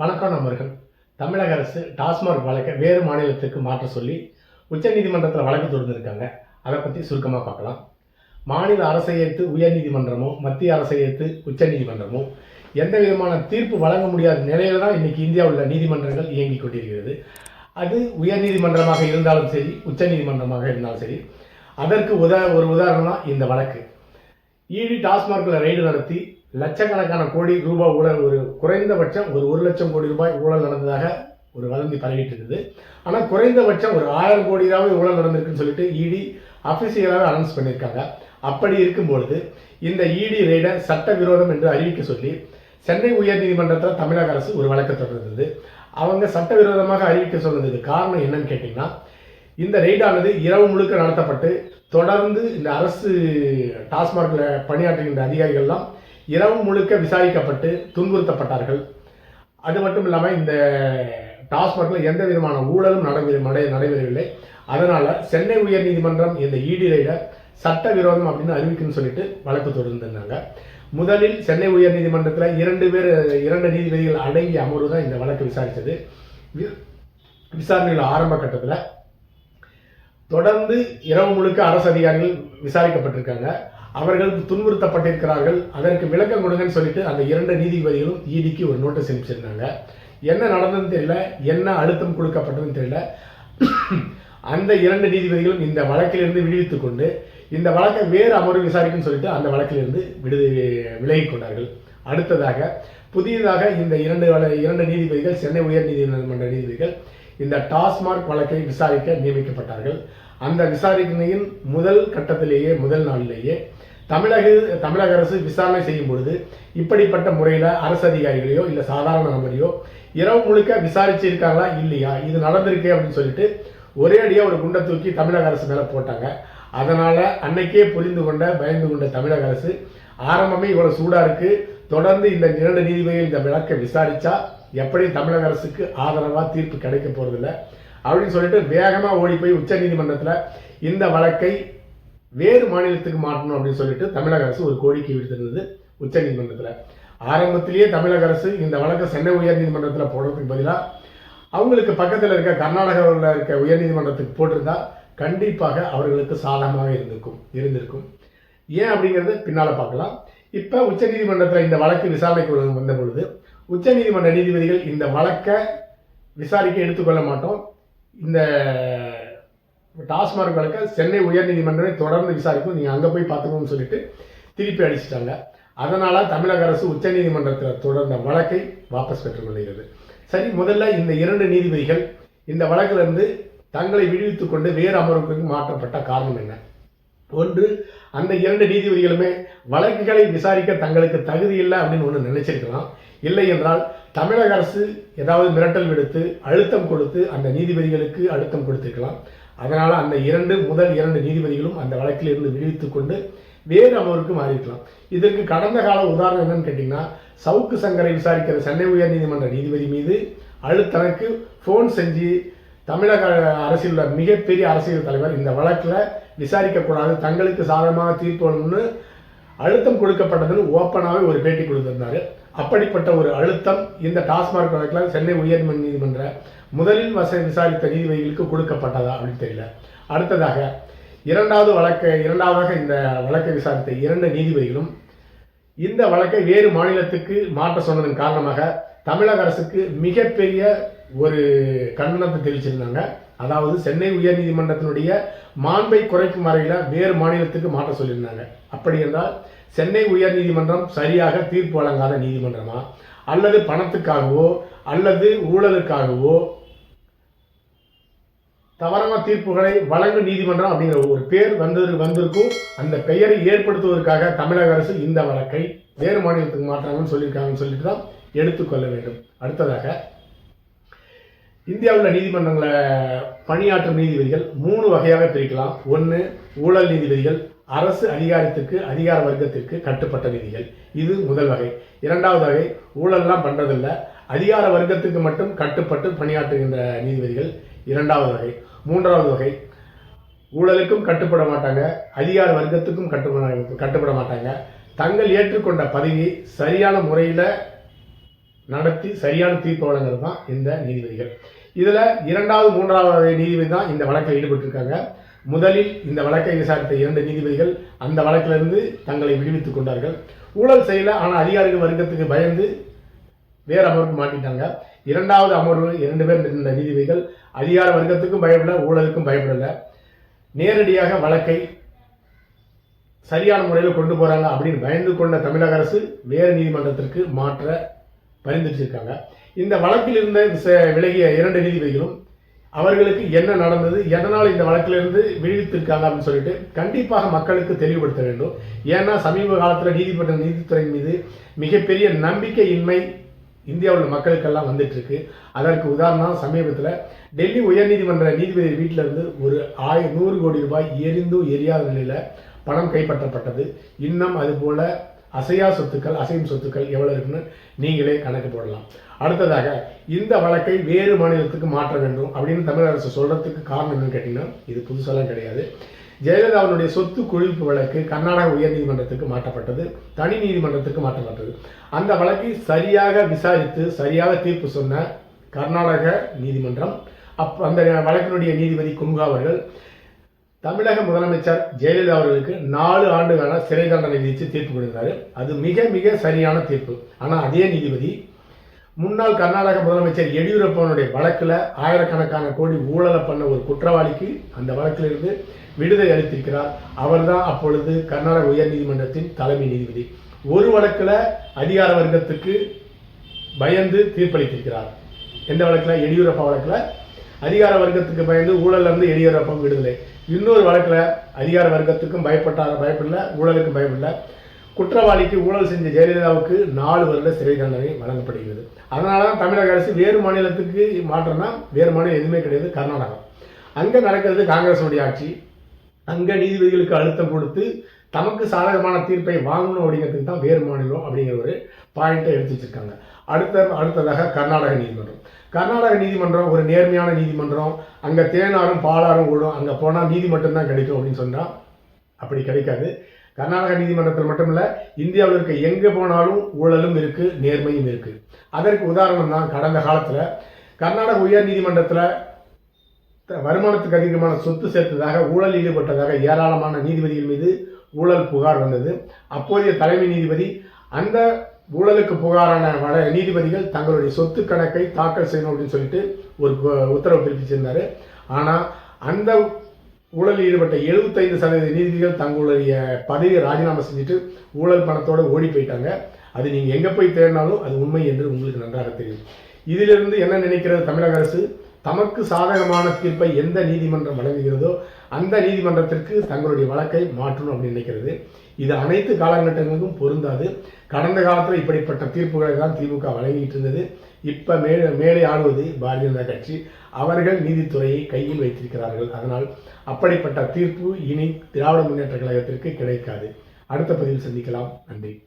வணக்கம் நண்பர்கள். தமிழக அரசு டாஸ்மாக் வழக்கை வேறு மாநிலத்துக்கு மாற்ற சொல்லி உச்சநீதிமன்றத்தில் வழக்கு தொடர்ந்துருக்காங்க அதை பற்றி சுருக்கமாக பார்க்கலாம். மாநில அரசை ஏற்று உயர்நீதிமன்றமோ மத்திய அரசை ஏற்று உச்சநீதிமன்றமோ எந்த விதமான தீர்ப்பு வழங்க முடியாத நிலையில தான் இன்றைக்கி இந்தியாவில் உள்ள நீதிமன்றங்கள் இயங்கிக் கொண்டிருக்கிறது. அது உயர்நீதிமன்றமாக இருந்தாலும் சரி உச்சநீதிமன்றமாக இருந்தாலும் சரி அதற்கு உதா ஒரு உதாரணம் இந்த வழக்கு. ஈடி டாஸ்மார்க்கில் ரெய்டு நடத்தி லட்சக்கணக்கான கோடி ரூபாய் ஊழல் ஒரு குறைந்தபட்சம் ஒரு ஒரு லட்சம் கோடி ரூபாய் ஊழல் நடந்ததாக ஒரு வதந்தி பரவிட்டு இருக்குது. ஆனால் குறைந்தபட்சம் ஒரு ஆயிரம் கோடி ரூபாய் ஊழல் நடந்திருக்குன்னு சொல்லிட்டு இடி அஃபிஷியலாக அனௌன்ஸ் பண்ணியிருக்காங்க. அப்படி இருக்கும்பொழுது இந்த இடி ரெய்டை சட்டவிரோதம் என்று அறிவிக்க சொல்லி சென்னை உயர்நீதிமன்றத்தில் தமிழக அரசு ஒரு வழக்கு தொடர்ந்தது. அவங்க சட்டவிரோதமாக அறிவிக்க சொன்னதுக்கு காரணம் என்னன்னு கேட்டிங்கன்னா இந்த ரெய்டானது இரவு முழுக்க நடத்தப்பட்டு தொடர்ந்து இந்த அரசு டாஸ்மார்க்கில் பணியாற்றுகின்ற அதிகாரிகள்லாம் இரவு முழுக்க விசாரிக்கப்பட்டு துன்புறுத்தப்பட்டார்கள். அது மட்டும் இல்லாமல் இந்த டாஸ்மார்க்கில் எந்த விதமான ஊழலும் நடைபெற நடை நடைபெறவில்லை. அதனால சென்னை உயர்நீதிமன்றம் இந்த இடி ரைடை சட்டவிரோதம் அப்படின்னு அறிவிக்குன்னு சொல்லிட்டு வழக்கு தொடர்ந்திருந்தாங்க முதலில் சென்னை உயர்நீதிமன்றத்தில் இரண்டு பேர் இரண்டு நீதிபதிகள் அடங்கிய அமர்வு தான் இந்த வழக்கு விசாரித்தது வி- விசாரணையில் ஆரம்ப கட்டத்தில் தொடர்ந்து இரவு முழுக்க அரசு அதிகாரிகள் விசாரிக்கப்பட்டிருக்காங்க. அவர்கள் துன்புறுத்தப்பட்டிருக்கிறார்கள். அதற்கு விளக்கம் கொடுங்கன்னு சொல்லிட்டு அந்த இரண்டு நீதிபதிகளும் ஈடிக்கு ஒரு நோட்டீஸ் அனுப்பிச்சிருந்தாங்க. என்ன நடந்ததுன்னு தெரியல. என்ன அழுத்தம் கொடுக்கப்பட்டதுன்னு தெரியல. அந்த இரண்டு நீதிபதிகளும் இந்த வழக்கிலிருந்து விடுவித்துக் கொண்டு இந்த வழக்கை வேறு அமர்வு விசாரிக்கும் சொல்லிட்டு அந்த வழக்கிலிருந்து விடு விலகி கொண்டார்கள். அடுத்ததாக புதியதாக இந்த இரண்டு இரண்டு நீதிபதிகள் சென்னை உயர் நீதிமன்ற நீதிபதிகள் இந்த டாஸ்மார்க் வழக்கை விசாரிக்க நியமிக்கப்பட்டார்கள். அந்த விசாரணையின் முதல் கட்டத்திலேயே முதல் நாளிலேயே தமிழக தமிழக அரசு விசாரணை செய்யும் பொழுது இப்படிப்பட்ட முறையில் அரசு அதிகாரிகளையோ இல்லை சாதாரண நபரையோ இரவு முழுக்க விசாரிச்சிருக்காங்களா இல்லையா இது நடந்திருக்கே அப்படின்னு சொல்லிட்டு ஒரே அடியாக ஒரு குண்டை தூக்கி தமிழக அரசு மேலே போட்டாங்க. அதனால அன்னைக்கே புரிந்து கொண்ட பயந்து கொண்ட தமிழக அரசு ஆரம்பமே இவ்வளோ சூடாக இருக்குது தொடர்ந்து இந்த இரண்டு நீதிபதிகள் இந்த விளக்கை விசாரித்தா எப்படி தமிழக அரசுக்கு ஆதரவாக தீர்ப்பு கிடைக்க போகிறதில்லை அப்படின்னு சொல்லிட்டு வேகமாக ஓடி போய் உச்ச இந்த வழக்கை வேறு மாநிலத்துக்கு மாற்றணும் அப்படின்னு சொல்லிட்டு தமிழக அரசு ஒரு கோரிக்கை விடுத்திருந்தது உச்ச நீதிமன்றத்துல. ஆரம்பத்திலேயே தமிழக அரசு இந்த வழக்கை சென்னை உயர்நீதிமன்றத்தில் போடுறதுக்கு பதிலாக அவங்களுக்கு பக்கத்தில் இருக்க கர்நாடகாவில் இருக்க உயர்நீதிமன்றத்துக்கு போட்டிருந்தா கண்டிப்பாக அவர்களுக்கு சாதகமாக இருந்திருக்கும் இருந்திருக்கும். ஏன் அப்படிங்கிறது பின்னால் பார்க்கலாம். இப்போ உச்சநீதிமன்றத்தில் இந்த வழக்கு விசாரணைக்கு வந்த- வந்த பொழுது உச்சநீதிமன்ற நீதிபதிகள் இந்த வழக்கை விசாரிக்க எடுத்துக்கொள்ள மாட்டோம். இந்த டாஸ்மார்க் வழக்கை சென்னை உயர்நீதிமன்றமே தொடர்ந்து விசாரிக்கும். நீங்கள் அங்கே போய் பார்த்துக்கணும்னு சொல்லிட்டு திருப்பி அடிச்சிட்டாங்க. அதனால் தமிழக அரசு உச்சநீதிமன்றத்தில் தொடர்ந்த வழக்கை வாபஸ் பெற்றுக்கொள்கிறது சரி முதல்ல இந்த இரண்டு நீதிபதிகள் இந்த வழக்கிலிருந்து தங்களை விடுவித்துக் கொண்டு வேறு அமர்வுக்கு மாற்றப்பட்ட காரணம் என்ன? ஒன்று அந்த இரண்டு நீதிபதிகளுமே வழக்குகளை விசாரிக்க தங்களுக்கு தகுதி இல்லை அப்படின்னு ஒன்று நினைச்சிருக்கலாம். இல்லை என்றால் தமிழக அரசு ஏதாவது மிரட்டல் விடுத்து அழுத்தம் கொடுத்து அந்த நீதிபதிகளுக்கு அழுத்தம் கொடுத்திருக்கலாம். அதனால் அந்த இரண்டு முதல் இரண்டு நீதிபதிகளும் அந்த வழக்கில் இருந்து விடுவித்துக் கொண்டு வேறு அமர்வுக்கு மாறியிருக்கலாம். இதற்கு கடந்த கால உதாரணம் என்னன்னு கேட்டிங்கன்னா சவுக்கு சங்கரை விசாரிக்கிற சென்னை உயர்நீதிமன்ற நீதிபதி மீது அழுத்தனுக்கு ஃபோன் செஞ்சு தமிழக அரசியல் உள்ள மிகப்பெரிய அரசியல் தலைவர் இந்த வழக்கில் விசாரிக்கக்கூடாது தங்களுக்கு சாதகமாக தீர்ப்பு வழங்கணும்னு அழுத்தம் கொடுக்கப்பட்டதுன்னு ஓப்பனாகவே ஒரு பேட்டி கொடுத்திருந்தாரு. அப்படிப்பட்ட ஒரு அழுத்தம் இந்த டாஸ்மாக் வழக்கில் சென்னை உயர் நீதிமன்ற முதலில் வச விசாரித்த நீதிபதிகளுக்கு கொடுக்கப்பட்டதா அப்படின்னு தெரியல. அடுத்ததாக இரண்டாவது வழக்கை இரண்டாவதாக இந்த வழக்கை விசாரித்த இரண்டு நீதிபதிகளும் இந்த வழக்கை வேறு மாநிலத்துக்கு மாற்ற சொன்னதன் காரணமாக தமிழக அரசுக்கு மிகப்பெரிய ஒரு கண்டனத்தை தெரிவிச்சிருந்தாங்க. அதாவது சென்னை உயர்நீதிமன்றத்தினுடைய மாண்பை குறைக்கும் வரையில் வேறு மாநிலத்துக்கு மாற்ற சொல்லியிருந்தாங்க. அப்படி என்றால் சென்னை உயர்நீதிமன்றம் சரியாக தீர்ப்பு வழங்காத நீதிமன்றமா? அல்லது பணத்துக்காகவோ அல்லது ஊழலுக்காகவோ? தவறான தீர்ப்புகளை வழங்கும் நீதிமன்றம் அப்படிங்கிற ஒரு பேர் வந்தது வந்திருக்கும். அந்த பெயரை ஏற்படுத்துவதற்காக தமிழக அரசு இந்த வழக்கை வேறு மாநிலத்துக்கு மாற்றாங்கன்னு சொல்லியிருக்காங்கன்னு சொல்லிட்டு தான் எடுத்துக்கொள்ள வேண்டும். அடுத்ததாக இந்தியாவில் நீதிமன்றங்களை பணியாற்றும் நீதிபதிகள் மூணு வகையாக பிரிக்கலாம். ஒன்று ஊழல் நீதிபதிகள் அரசு அதிகாரத்துக்கு அதிகார வர்க்கத்திற்கு கட்டுப்பட்ட நிதிகள். இது முதல் வகை. இரண்டாவது வகை ஊழல்லாம் பண்ணுறதில்ல அதிகார வர்க்கத்துக்கு மட்டும் கட்டுப்பட்டு பணியாற்றுகின்ற நீதிபதிகள் இரண்டாவது வகை. மூன்றாவது வகை ஊழலுக்கும் கட்டுப்பட மாட்டாங்க. அதிகார வர்க்கத்துக்கும் கட்டுப்பட கட்டுப்பட மாட்டாங்க. தங்கள் ஏற்றுக்கொண்ட பதவியை சரியான முறையில் நடத்தி சரியான தீர்ப்பு வழங்குறது தான் இந்த நீதிபதிகள். இதில் இரண்டாவது மூன்றாவது நீதிபதி தான் இந்த வழக்கில் ஈடுபட்டிருக்காங்க. முதலில் இந்த வழக்கை விசாரித்த இரண்டு நீதிபதிகள் அந்த வழக்கிலிருந்து தங்களை விடுவித்துக் கொண்டார்கள். ஊழல் செய்யல ஆனால் அதிகாரிகள் வர்க்கத்துக்கு பயந்து வேறு அமர்வுக்கு மாட்டிட்டாங்க. இரண்டாவது அமர்வு இரண்டு பேர் இருந்த நீதிபதிகள் அதிகார வர்க்கத்துக்கும் பயப்பட ஊழலுக்கும் பயப்படல. நேரடியாக வழக்கை சரியான முறையில் கொண்டு போகிறாங்க அப்படின்னு பயந்து கொண்ட தமிழக அரசு வேறு நீதிமன்றத்திற்கு மாற்ற பரிந்துரைச்சிருக்காங்க. இந்த வழக்கில் இருந்த விலகிய இரண்டு நீதிபதிகளும் அவர்களுக்கு என்ன நடந்தது எதனால் இந்த வழக்கிலிருந்து விடுவித்திருக்காங்க அப்படின்னு சொல்லிட்டு கண்டிப்பாக மக்களுக்கு தெளிவுபடுத்த வேண்டும். ஏன்னா சமீப காலத்தில் நீதிமன்ற நீதித்துறை மீது மிகப்பெரிய நம்பிக்கையின்மை இந்தியாவில் உள்ள மக்களுக்கெல்லாம் வந்துட்டு இருக்கு அதற்கு உதாரணம் சமீபத்தில் டெல்லி உயர்நீதிமன்ற நீதிபதி வீட்டில இருந்து ஒரு ஆய நூறு கோடி ரூபாய் எரிந்தும் எரியாத நிலையில பணம் கைப்பற்றப்பட்டது. இன்னும் அது போல அசையா சொத்துக்கள் அசையும் சொத்துக்கள் எவ்வளவு இருக்குன்னு நீங்களே கணக்கு போடலாம். அடுத்ததாக இந்த வழக்கை வேறு மாநிலத்துக்கு மாற்ற வேண்டும் அப்படின்னு தமிழக அரசு சொல்றதுக்கு காரணம் என்னன்னு கேட்டீங்கன்னா இது புதுசெல்லாம் கிடையாது. ஜெயலலிதாவினுடைய சொத்து குழிப்பு வழக்கு கர்நாடக உயர்நீதிமன்றத்துக்கு மாற்றப்பட்டது தனி நீதிமன்றத்துக்கு மாற்றப்பட்டது. அந்த வழக்கை சரியாக விசாரித்து சரியாக தீர்ப்பு சொன்ன கர்நாடக நீதிமன்றம் அப் அந்த வழக்கினுடைய நீதிபதி குன்கா அவர்கள் தமிழக முதலமைச்சர் ஜெயலலிதா அவர்களுக்கு நாலு ஆண்டுகால சிறை தண்டனை விதித்து தீர்ப்பு கொடுத்தாரு அது மிக மிக சரியான தீர்ப்பு. ஆனால் அதே நீதிபதி முன்னாள் கர்நாடக முதலமைச்சர் எடியூரப்பனுடைய வழக்கில் ஆயிரக்கணக்கான கோடி ஊழலை பண்ண ஒரு குற்றவாளிக்கு அந்த வழக்கிலிருந்து விடுதலை அளித்திருக்கிறார். அவர்தான் அப்பொழுது கர்நாடக உயர்நீதிமன்றத்தின் தலைமை நீதிபதி. ஒரு வழக்கில் அதிகார வர்க்கத்துக்கு பயந்து தீர்ப்பளித்திருக்கிறார். எந்த வழக்கில்? எடியூரப்பா வழக்கில். அதிகார வர்க்கத்துக்கு பயந்து ஊழல்ல இருந்து எடியூரப்பா விடுதலை. இன்னொரு வழக்கில் அதிகார வர்க்கத்துக்கும் பயப்பட்டார்? பயப்படல. ஊழலுக்கும் பயப்படல. குற்றவாளிக்கு ஊழல் செஞ்ச ஜெயலலிதாவுக்கு நாலு வருட சிறை தண்டனை வழங்கப்படுகிறது. அதனால தான் தமிழக அரசு வேறு மாநிலத்துக்கு மாற்றம்னா வேறு மாநிலம் எதுவுமே கிடையாது கர்நாடகா அங்கே நடக்கிறது காங்கிரஸுடைய ஆட்சி. அங்கே நீதிபதிகளுக்கு அழுத்தம் கொடுத்து தமக்கு சாதகமான தீர்ப்பை வாங்கணும் அப்படிங்கிறதுக்கு தான் வேறு மாநிலம் அப்படிங்கிற ஒரு பாயிண்ட்டை எடுத்து வச்சிருக்காங்க அடுத்த அடுத்ததாக கர்நாடக நீதிமன்றம். கர்நாடக நீதிமன்றம் ஒரு நேர்மையான நீதிமன்றம். அங்கே தேனாரும் பாலாரும் ஓடும். அங்கே போனால் நீதி மட்டும்தான் கிடைக்கும் அப்படின்னு சொன்னால் அப்படி கிடைக்காது. கர்நாடக நீதிமன்றத்தில் மட்டுமல்ல இந்தியாவில் இருக்க எங்கே போனாலும் ஊழலும் இருக்கு நேர்மையும் இருக்கு. அதற்கு உதாரணம் தான் கடந்த காலத்தில் கர்நாடக உயர் நீதிமன்றத்தில் வருமானத்துக்கு அதிகமான சொத்து சேர்த்ததாக ஊழல் ஈடுபட்டதாக ஏராளமான நீதிபதிகள் மீது ஊழல் புகார் வந்தது. அப்போதைய தலைமை நீதிபதி அந்த ஊழலுக்கு புகாரான வட நீதிபதிகள் தங்களுடைய சொத்து கணக்கை தாக்கல் செய்யணும் அப்படின்னு சொல்லிட்டு ஒரு உத்தரவு பிறப்பிச்சிருந்தார். ஆனால் அந்த ஊழலில் ஈடுபட்ட 75% சதவீத நீதிபதிகள் தங்களுடைய பதவியை ராஜினாமா செஞ்சுட்டு ஊழல் பணத்தோடு ஓடி போயிட்டாங்க. அது நீங்கள் எங்கே போய் தேடினாலும் அது உண்மை என்று உங்களுக்கு நன்றாக தெரியும். இதிலிருந்து என்ன நினைக்கிறது தமிழக அரசு? தமக்கு சாதகமான தீர்ப்பை எந்த நீதிமன்றம் வழங்குகிறதோ அந்த நீதிமன்றத்திற்கு தங்களுடைய வழக்கை மாற்றணும் அப்படின்னு நினைக்கிறது. இது அனைத்து காலகட்டங்களுக்கும் பொருந்தாது. கடந்த காலத்தில் இப்படிப்பட்ட தீர்ப்புகளை தான் திமுக வழங்கிட்டு இருந்தது. இப்போ மேலே மேலே ஆடுவது பாரதிய ஜனதா கட்சி. அவர்கள் நீதித்துறையை கையில் வைத்திருக்கிறார்கள். அதனால் அப்படிப்பட்ட தீர்ப்பு இனி திராவிட முன்னேற்ற கழகத்திற்கு கிடைக்காது. அடுத்த பதிவில் சந்திக்கலாம். நன்றி.